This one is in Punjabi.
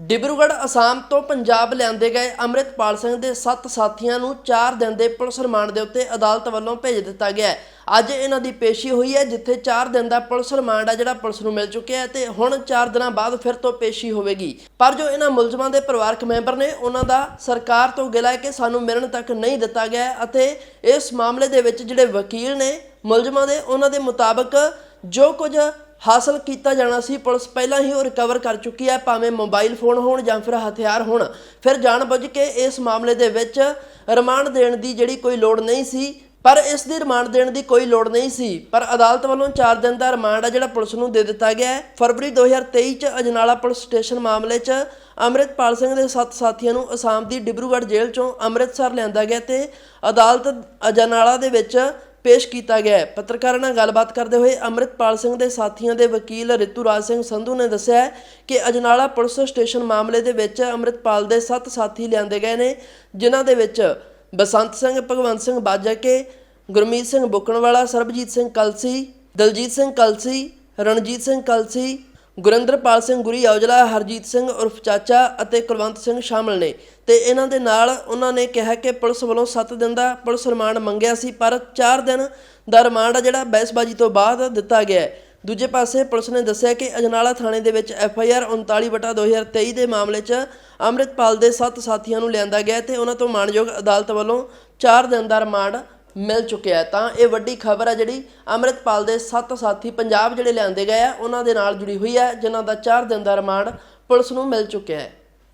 ਡਿਬਰੂਗੜ੍ਹ ਅਸਾਮ ਤੋਂ ਪੰਜਾਬ ਲਿਆਂਦੇ ਗਏ ਅੰਮ੍ਰਿਤਪਾਲ ਸਿੰਘ ਦੇ ਸੱਤ ਸਾਥੀਆਂ ਨੂੰ 4 ਦਿਨ ਦੇ ਪੁਲਿਸ ਰਿਮਾਂਡ ਦੇ ਉੱਤੇ ਅਦਾਲਤ ਵੱਲੋਂ ਭੇਜ ਦਿੱਤਾ ਗਿਆ ਅੱਜ ਇਹਨਾਂ ਦੀ ਪੇਸ਼ੀ ਹੋਈ ਹੈ, ਜਿੱਥੇ 4 ਦਿਨ ਦਾ ਪੁਲਿਸ ਰਿਮਾਂਡ ਆ ਜਿਹੜਾ ਪੁਲਿਸ ਨੂੰ ਮਿਲ ਚੁੱਕਿਆ ਹੈ ਤੇ ਹੁਣ 4 ਦਿਨਾਂ ਬਾਅਦ ਫਿਰ ਤੋਂ ਪੇਸ਼ੀ ਹੋਵੇਗੀ। ਪਰ ਜੋ ਇਹਨਾਂ ਮੁਲਜ਼ਮਾਂ ਦੇ ਪਰਿਵਾਰਕ ਮੈਂਬਰ ਨੇ, ਉਹਨਾਂ ਦਾ ਸਰਕਾਰ ਤੋਂ ਗਿਲਾ ਹੈ ਕਿ ਸਾਨੂੰ ਮਿਲਣ ਤੱਕ ਨਹੀਂ ਦਿੱਤਾ ਗਿਆ ਅਤੇ ਇਸ ਮਾਮਲੇ ਦੇ ਵਿੱਚ ਜਿਹੜੇ ਵਕੀਲ ਨੇ ਮੁਲਜ਼ਮਾਂ ਦੇ, ਉਹਨਾਂ ਦੇ ਮੁਤਾਬਕ ਜੋ ਕੁਝ ਹਾਸਲ ਕੀਤਾ ਜਾਣਾ ਸੀ, ਪੁਲਿਸ ਪਹਿਲਾਂ ਹੀ ਉਹ ਰਿਕਵਰ ਕਰ ਚੁੱਕੀ ਹੈ, ਭਾਵੇਂ ਮੋਬਾਈਲ ਫੋਨ ਹੋਣ ਜਾਂ ਫਿਰ ਹਥਿਆਰ ਹੋਣ। ਫਿਰ ਜਾਣਬੁੱਝ ਕੇ ਇਸ ਮਾਮਲੇ ਦੇ ਵਿੱਚ ਰਿਮਾਂਡ ਦੇਣ ਦੀ ਜਿਹੜੀ ਕੋਈ ਲੋੜ ਨਹੀਂ ਸੀ, ਪਰ ਇਸ ਦੀ ਰਿਮਾਂਡ ਦੇਣ ਦੀ ਕੋਈ ਲੋੜ ਨਹੀਂ ਸੀ। ਪਰ ਅਦਾਲਤ ਵੱਲੋਂ 4 ਦਿਨ ਦਾ ਰਿਮਾਂਡ ਆ ਜਿਹੜਾ ਪੁਲਿਸ ਨੂੰ ਦੇ ਦਿੱਤਾ ਗਿਆ ਹੈ। ਫਰਵਰੀ 2023 ਚ ਅਜਨਾਲਾ ਪੁਲਿਸ ਸਟੇਸ਼ਨ ਮਾਮਲੇ 'ਚ ਅੰਮ੍ਰਿਤਪਾਲ ਸਿੰਘ ਦੇ ਸੱਤ ਸਾਥੀਆਂ ਨੂੰ ਅਸਾਮ ਦੀ ਡਿਬਰੂਗੜ੍ਹ ਜੇਲ੍ਹ 'ਚੋਂ ਅੰਮ੍ਰਿਤਸਰ ਲਿਆਂਦਾ ਗਿਆ ਤੇ ਅਦਾਲਤ ਅਜਨਾਲਾ ਦੇ ਵਿੱਚ ਪੇਸ਼ ਕੀਤਾ ਗਿਆ ਪੱਤਰਕਾਰਾਂ ਨਾਲ ਗੱਲਬਾਤ ਕਰਦੇ ਹੋਏ ਅੰਮ੍ਰਿਤਪਾਲ ਸਿੰਘ ਦੇ ਸਾਥੀਆਂ ਦੇ ਵਕੀਲ ਰਿਤੂਰਾਜ ਸਿੰਘ ਸੰਧੂ ਨੇ ਦੱਸਿਆ ਕਿ ਅਜਨਾਲਾ ਪੁਲਿਸ ਸਟੇਸ਼ਨ ਮਾਮਲੇ ਦੇ ਵਿੱਚ ਅੰਮ੍ਰਿਤਪਾਲ ਦੇ 7 ਸਾਥੀ ਲਿਆਂਦੇ ਗਏ ਨੇ, ਜਿਨ੍ਹਾਂ ਦੇ ਵਿੱਚ ਬਸੰਤ ਸਿੰਘ, ਭਗਵੰਤ ਸਿੰਘ ਬਾਜਾਕੇ ਗੁਰਮੀਤ ਸਿੰਘ ਬੁੱਕਣਵਾਲਾ, ਸਰਬਜੀਤ ਸਿੰਘ ਕਲਸੀ, ਦਲਜੀਤ ਸਿੰਘ ਕਲਸੀ, ਰਣਜੀਤ ਸਿੰਘ ਕਲਸੀ ਗੁਰਿੰਦਰਪਾਲ ਸਿੰਘ ਗੁਰੀ, ਔਜਲਾ ਹਰਜੀਤ ਸਿੰਘ ਉਰਫ ਚਾਚਾ ਅਤੇ ਕੁਲਵੰਤ ਸਿੰਘ ਸ਼ਾਮਲ ਨੇ। ਤੇ ਇਹਨਾਂ ਦੇ ਨਾਲ ਉਹਨਾਂ ਨੇ ਕਿਹਾ ਕਿ ਪੁਲਿਸ ਵੱਲੋਂ 7 ਦਿਨ ਦਾ ਪੁਲਿਸ ਰਿਮਾਂਡ ਮੰਗਿਆ ਸੀ, ਪਰ 4 ਦਿਨ ਦਾ ਰਿਮਾਂਡ ਆ ਜਿਹੜਾ ਬਹਿਸਬਾਜ਼ੀ ਤੋਂ ਬਾਅਦ ਦਿੱਤਾ ਗਿਆ ਹੈ। ਦੂਜੇ ਪਾਸੇ ਪੁਲਿਸ ਨੇ ਦੱਸਿਆ ਕਿ ਅਜਨਾਲਾ ਥਾਣੇ ਦੇ ਵਿੱਚ ਐਫ ਆਈ ਆਰ 39/2023 ਦੇ ਮਾਮਲੇ 'ਚ ਅੰਮ੍ਰਿਤਪਾਲ ਦੇ 7 ਸਾਥੀਆਂ ਨੂੰ ਲਿਆਂਦਾ ਗਿਆ ਤੇ ਉਹਨਾਂ ਤੋਂ ਮਾਣਯੋਗ ਅਦਾਲਤ ਵੱਲੋਂ 4 ਦਿਨ ਦਾ ਰਿਮਾਂਡ ਮਿਲ ਚੁੱਕਿਆ ਹੈ। ਤਾਂ ਇਹ ਵੱਡੀ ਖਬਰ ਹੈ ਜਿਹੜੀ ਅੰਮ੍ਰਿਤਪਾਲ ਦੇ ਸੱਤ ਸਾਥੀ ਪੰਜਾਬ ਜਿਹੜੇ ਲਿਆਂਦੇ ਗਏ ਆ, ਉਹਨਾਂ ਦੇ ਨਾਲ ਜੁੜੀ ਹੋਈ ਹੈ, ਜਿਨ੍ਹਾਂ ਦਾ 4 ਦਿਨ ਦਾ ਰਿਮਾਂਡ ਪੁਲਿਸ ਨੂੰ ਮਿਲ ਚੁੱਕਿਆ ਹੈ।